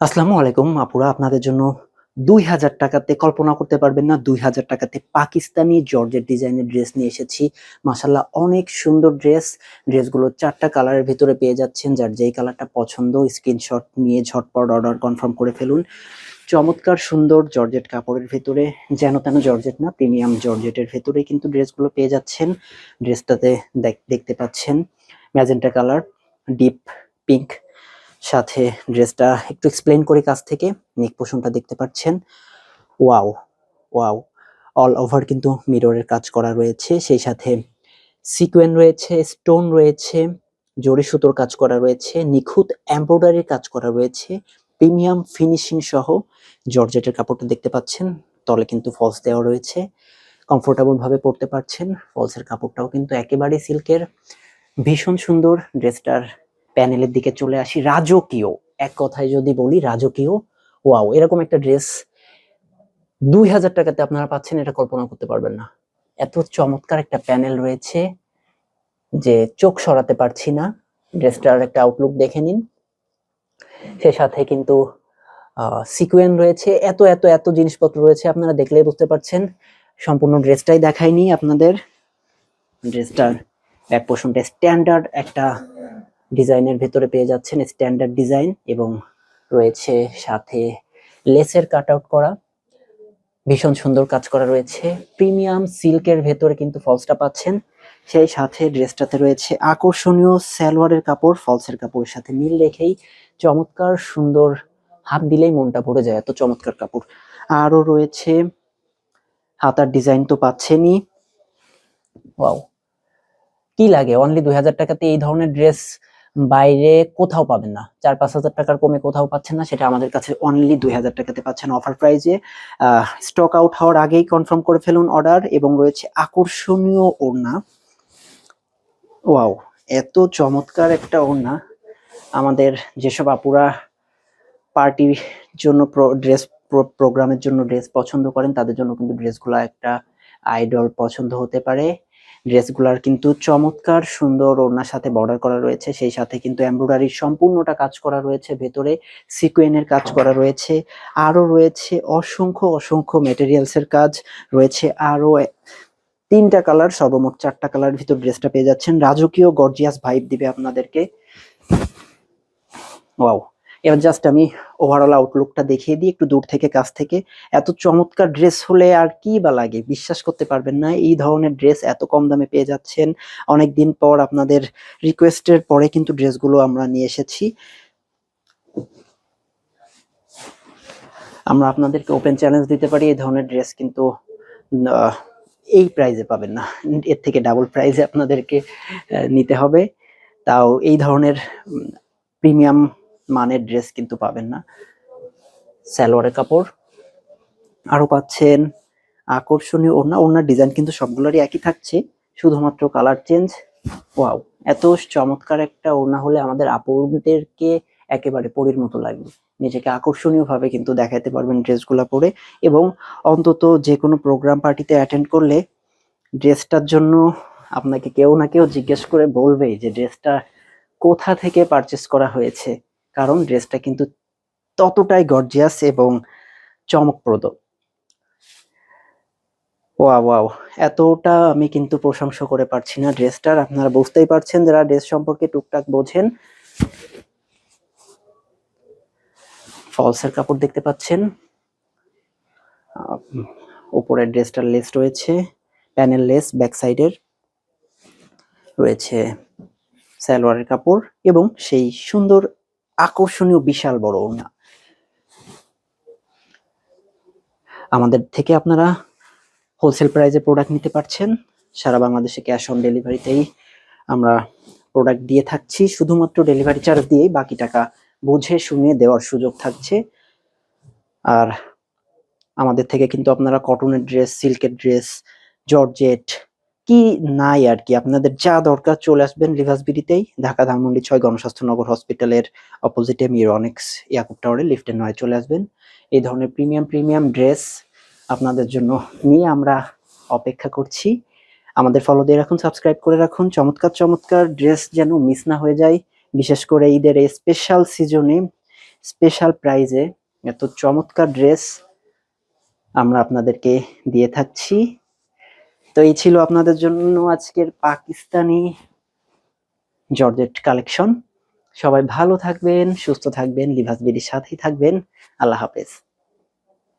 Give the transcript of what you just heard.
আসসালামু আলাইকুম, আপুরা। আপনাদের জন্য দুই হাজার টাকাতে কল্পনা করতে পারবেন না। দুই হাজার টাকাতে পাকিস্তানি জর্জের ডিজাইনের ড্রেস নিয়ে এসেছি। মাসাল্লাহ অনেক সুন্দর ড্রেস। ড্রেসগুলো চারটা কালারের ভিতরে পেয়ে যাচ্ছেন। যার যেই কালারটা পছন্দ, স্ক্রিনশট নিয়ে ঝটপট অর্ডার কনফার্ম করে ফেলুন। চমৎকার সুন্দর জর্জেট কাপড়ের ভেতরে, যেন তেন জর্জেট না, প্রিমিয়াম জর্জেটের ভেতরে কিন্তু ড্রেসগুলো পেয়ে যাচ্ছেন। ড্রেসটাতে দেখ- দেখতে পাচ্ছেন। ম্যাজেন্টা কালার, ডিপ পিঙ্ক সাথে ড্রেসটা একটু এক্সপ্লেন করি কাছ থেকে। নেক পোষণটা দেখতে পাচ্ছেন। ওয়াও ওয়াও অল ওভার কিন্তু মিররের কাজ করা রয়েছে। সেই সাথে সিকোয়েন রয়েছে স্টোন রয়েছে, জরি সুতোর কাজ করা রয়েছে, নিখুঁত এমব্রয়ডারির কাজ করা রয়েছে প্রিমিয়াম ফিনিশিং সহ জর্জেটের কাপড়টা দেখতে পাচ্ছেন। তলে কিন্তু ফলস দেওয়া রয়েছে। কমফোর্টেবল ভাবে পরতে পারছেন। ফলসের কাপড়টাও কিন্তু একেবারে সিল্কের ভীষণ সুন্দর ড্রেসটার প্যানেলের দিকে চলে আসি। রাজকীয়, এক কথায় যদি বলি রাজকীয়, ওয়াও, এরকম একটা ড্রেস দুই হাজার টাকাতে আপনারা পাচ্ছেন, এটা কল্পনা করতে পারবেন না। এত চমৎকার একটা প্যানেল রয়েছে যে চোখ সরাতে পারছি না। ড্রেসটার একটা আউটলুক দেখে নিন। সে সাথে কিন্তু সিকুয়েন রয়েছে। এত এত এত জিনিসপত্র রয়েছে, আপনারা দেখলেই বুঝতে পারছেন। সম্পূর্ণ ড্রেসটাই দেখাইনি আপনাদের। ড্রেসটার ব্যাক পোর্শনটা স্ট্যান্ডার্ড একটা ডিজাইনের ভেতরে পেয়ে যাচ্ছেন স্ট্যান্ডার্ড ডিজাইন এবং রয়েছে সাথে লেসের কাট আউট করা। ভীষণ সুন্দর কাজ করা রয়েছে। প্রিমিয়াম সিল্কের ভেতরে কিন্তু ফলসটা পাচ্ছেন। সেই সাথে ড্রেসটাতে রয়েছে আকর্ষণীয় সালোয়ারের কাপড়। ফলসের কাপড়ের সাথে মিল রেখেই চমৎকার সুন্দর হাত দিলেই মনটা ভরে যায় এত চমৎকার কাপড়। আরও রয়েছে হাতার ডিজাইন তো পাচ্ছেনই। ওয়াও কি লাগে? অনলি দুই হাজার টাকাতে এই ধরনের ড্রেস বাইরে কোথাও পাবেন না। চার পাঁচ হাজার টাকার কমে কোথাও পাচ্ছেন না, সেটা আমাদের কাছে অনলি দুই হাজার টাকাতে পাচ্ছেন অফার প্রাইজে স্টক আউট হওয়ার আগেই কনফার্ম করে ফেলুন অর্ডার এবং রয়েছে আকর্ষণীয় ওড়না। ওয়াও এত চমৎকার একটা ওড়না। আমাদের যেসব আপুরা পার্টির জন্য ড্রেস প্রোগ্রামের জন্য ড্রেস পছন্দ করেন, তাদের জন্য কিন্তু ড্রেসগুলো একটা আইডল পছন্দ হতে পারে। ড্রেসগুলার কিন্তু চমৎকার সুন্দর ওড়নার সাথে বর্ডার করা রয়েছে। সেই সাথে কিন্তু এমব্রয়ডারির সম্পূর্ণটা কাজ করা রয়েছে। ভেতরে সিকোয়েনের কাজ করা রয়েছে। আরও রয়েছে অসংখ্য অসংখ্য মেটেরিয়ালসের কাজ রয়েছে। আরও এ- তিনটা কালার সর্বমোট চারটা কালার ভিতর ড্রেসটা পেয়ে যাচ্ছেন। রাজকীয় গর্জিয়াস ভাইব দিবে আপনাদেরকে। ওয়াও এবার জাস্ট আমি ওভারঅল আউটলুকটা দেখিয়ে দিই, একটু দূর থেকে, কাছ থেকে। এত চমৎকার ড্রেস হলে আর কি বা লাগে? বিশ্বাস করতে পারবেন না, এই ধরনের ড্রেস এত কম দামে পেয়ে যাচ্ছেন। অনেক দিন পর আপনাদের রিকোয়েস্টের পরে কিন্তু ড্রেসগুলো আমরা নিয়ে এসেছি। আমরা আপনাদেরকে ওপেন চ্যালেঞ্জ দিতে পারি, এই ধরনের ড্রেস কিন্তু এই প্রাইজে পাবেন না। এর থেকে ডাবল প্রাইজে আপনাদেরকে নিতে হবে। তাও এই ধরনের প্রিমিয়াম মানের ড্রেস কিন্তু পাবেন না। সালোয়ারের কাপড় আরও পাচ্ছেন আকর্ষণীয় ওড়না। ওড়নার ডিজাইন কিন্তু সবগুলোরই একই থাকছে, শুধুমাত্র কালার চেঞ্জ ওয়াও এত চমৎকার একটা ওড়না হলে আমাদের আপুদেরকে একেবারে পরীর মতো লাগবে। নিজেকে আকর্ষণীয়ভাবে কিন্তু দেখাতে পারবেন ড্রেসগুলো পরে। এবং অন্তত যে কোনো প্রোগ্রাম পার্টিতে অ্যাটেন্ড করলে ড্রেসটার জন্য আপনাকে কেউ না কেউ জিজ্ঞেস করে বলবে যে ড্রেসটা কোথা থেকে পারচেস করা হয়েছে। কারণ ড্রেসটা কিন্তু ততটাই গর্জিয়াস এবং চমকপ্রদ। ওয়া ওয়াও, এতটা আমি কিন্তু প্রশংসা করে পারছি না ড্রেসটার। আপনারা বুঝতেই পারছেন যারা ড্রেস সম্পর্কে টুকটাক বোঝেন। ফলসের কাপড় দেখতে পাচ্ছেন। উপরের ড্রেসটার লেস রয়েছে প্যানেল লেস ব্যাক সাইডের রয়েছে সালোয়ারের কাপড় এবং সেই সুন্দর আকর্ষণীয়, বিশাল বড় ওড়না। আমাদের থেকে আপনারা হোলসেল প্রাইসে প্রোডাক্ট নিতে পারছেন। সারা বাংলাদেশে ক্যাশ অন ডেলিভারিতেই আমরা প্রোডাক্ট দিয়ে থাকছি। শুধুমাত্র ডেলিভারি চার্জ দিয়েই বাকি টাকা বুঝে, শুনে দেওয়ার সুযোগ থাকছে। আর আমাদের থেকে কিন্তু আপনারা কটনের ড্রেস সিল্কের ড্রেস জর্জেট কি নাই আর কি আপনাদের যা দরকার চলে আসবেন রিভার্সবিডিতেই ঢাকা ধানমন্ডি ছয় গণস্বাস্থ্য নগর হসপিটালের অপোজিটে মিরনিক্স ইয়াকুব টাওয়ারে লিফটে নয় চলে আসবেন। এই ধরনের প্রিমিয়াম প্রিমিয়াম ড্রেস আপনাদের জন্য নিয়ে আমরা অপেক্ষা করছি। আমাদের ফলো দিয়ে রাখুন সাবস্ক্রাইব করে রাখুন। চমৎকার চমৎকার ড্রেস যেন মিস না হয়ে যায়। বিশেষ করে ঈদের এই স্পেশাল সিজনে স্পেশাল প্রাইজে এত চমৎকার ড্রেস আমরা আপনাদেরকে দিয়ে থাকছি। তো এই ছিল আপনাদের জন্য আজকের পাকিস্তানি জর্জেট কালেকশন। সবাই ভালো থাকবেন, সুস্থ থাকবেন, লিভাস বিডির সাথেই থাকবেন। আল্লাহ হাফেজ।